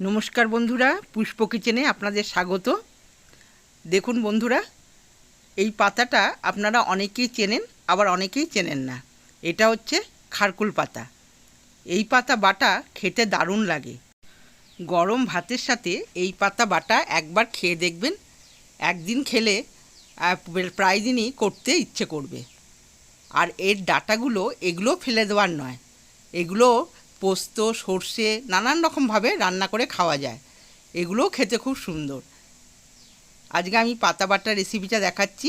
নমস্কার বন্ধুরা, পুষ্প কিচেনে আপনাদের স্বাগত। দেখুন বন্ধুরা, এই পাতাটা আপনারা অনেকেই চেনেন, আবার অনেকেই চেনেন না। এটা হচ্ছে খারকুল পাতা। এই পাতা বাটা খেতে দারুণ লাগে। গরম ভাতের সাথে এই পাতা বাটা একবার খেয়ে দেখবেন। একদিন খেলে প্রায় দিনই করতে ইচ্ছে করবে। আর এর ডাটাগুলো এগুলো ফেলে দেওয়ার নয়। এগুলো পোস্ত, সর্ষে নানান রকমভাবে রান্না করে খাওয়া যায়। এগুলোও খেতে খুব সুন্দর। আজকে আমি পাতা বাটার রেসিপিটা দেখাচ্ছি।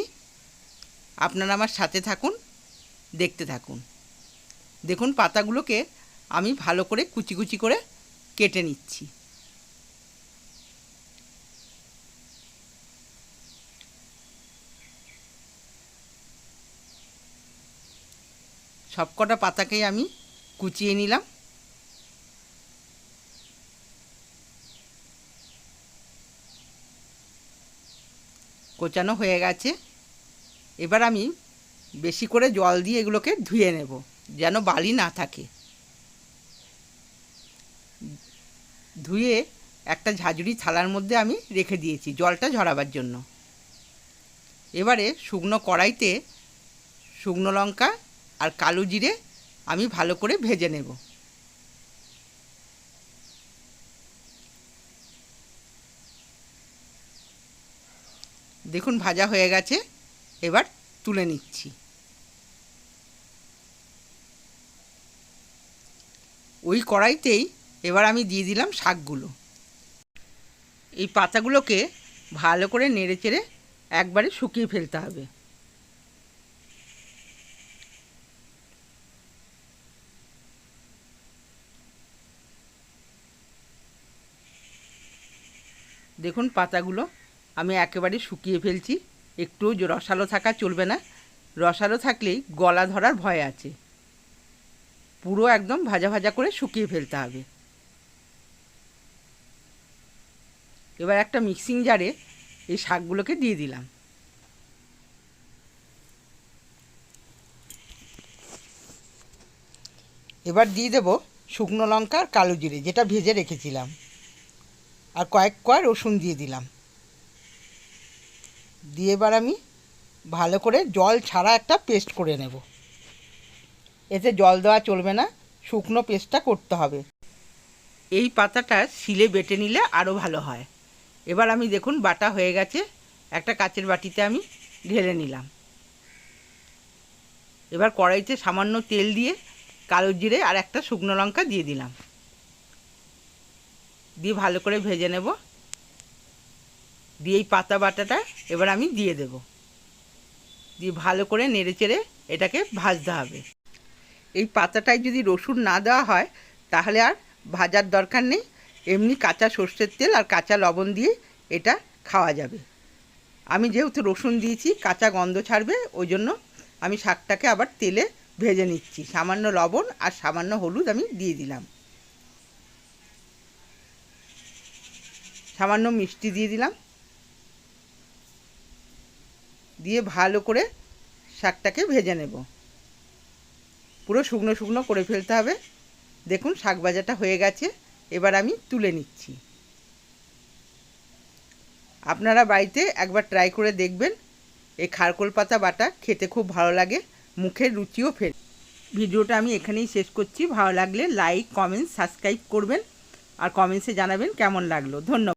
আপনারা আমার সাথে থাকুন, দেখতে থাকুন। দেখুন পাতাগুলোকে আমি ভালো করে কুচি কুচি করে কেটে নিচ্ছি। সবকটা পাতাকেই আমি কুচিয়ে নিলাম। কোচানো হয়ে গেছে। এবার আমি বেশি করে জল দিয়ে এগুলোকে ধুয়ে নেব, যেন বালি না থাকে। ধুয়ে একটা ঝাঁঝুরি থালার মধ্যে আমি রেখে দিয়েছি, জলটা ঝরাবার জন্য। এবারে শুকনো কড়াইতে শুকনো লঙ্কা আর কালো জিরে আমি ভালো করে ভেজে নেব। দেখুন ভাজা হয়ে গেছে, এবার তুলে নিচ্ছি। ওই কড়াইতেই এবার আমি দিয়ে দিলাম শাকগুলো। এই পাতাগুলোকে ভালো করে নেড়ে চেড়ে একবারে শুকিয়ে ফেলতে হবে। দেখুন পাতাগুলো আমি একেবারে শুকিয়ে ফেলছি। একটু রসালো থাকা চলবে না। রসালো থাকলেই গলা ধরার ভয় আছে। পুরো একদম ভাজা ভাজা করে শুকিয়ে ফেলতে হবে। এবার একটা মিক্সিং জারে এই শাকগুলোকে দিয়ে দিলাম। এবার দিয়ে দেবো শুকনো লঙ্কা আর কালো জিরে, যেটা ভেজে রেখেছিলাম। আর কয়েক কয় রসুন দিয়ে দিলাম। দিয়ে এবার আমি ভালো করে জল ছাড়া একটা পেস্ট করে নেব। এতে জল দেওয়া চলবে না, শুকনো পেস্টটা করতে হবে। এই পাতাটা শিলে বেটে নিলে আরও ভালো হয়। এবার আমি দেখুন বাটা হয়ে গেছে, একটা কাচের বাটিতে আমি ঢেলে নিলাম। এবার কড়াইতে সামান্য তেল দিয়ে কালো জিরে আর একটা শুকনো লঙ্কা দিয়ে দিলাম। দিয়ে ভালো করে ভেজে নেব। দিয়ে এই পাতা বাটাটা এবার আমি দিয়ে দেব। দিয়ে ভালো করে নেড়ে চেড়ে এটাকে ভাজতে হবে। এই পাতাটায় যদি রসুন না দেওয়া হয়, তাহলে আর ভাজার দরকার নেই। এমনি কাঁচা সর্ষের তেল আর কাঁচা লবণ দিয়ে এটা খাওয়া যাবে। আমি যেহেতু রসুন দিয়েছি, কাঁচা গন্ধ ছাড়বে, ওই জন্য আমি শাকটাকে আবার তেলে ভেজে নিচ্ছি। সামান্য লবণ আর সামান্য হলুদ আমি দিয়ে দিলাম। সামান্য মিষ্টি দিয়ে দিলাম। দিয়ে ভালো করে শাকটাকে ভেজে নেব। পুরো শুকনো শুকনো করে ফেলতে হবে। দেখুন, শাক ভাজাটা হয়ে গেছে। এবার আমি তুলে নিচ্ছি। আপনারা বাড়িতে একবার ট্রাই করে দেখবেন। এই খারকোল পাতা বাটা খেতে খুব ভালো লাগে। মুখের রুচিও ফের। ভিডিওটা আমি এখানেই শেষ করছি। ভালো লাগলে লাইক কমেন্ট সাবস্ক্রাইব করবেন। আর কমেন্টসে জানাবেন কেমন লাগল। ধন্যবাদ।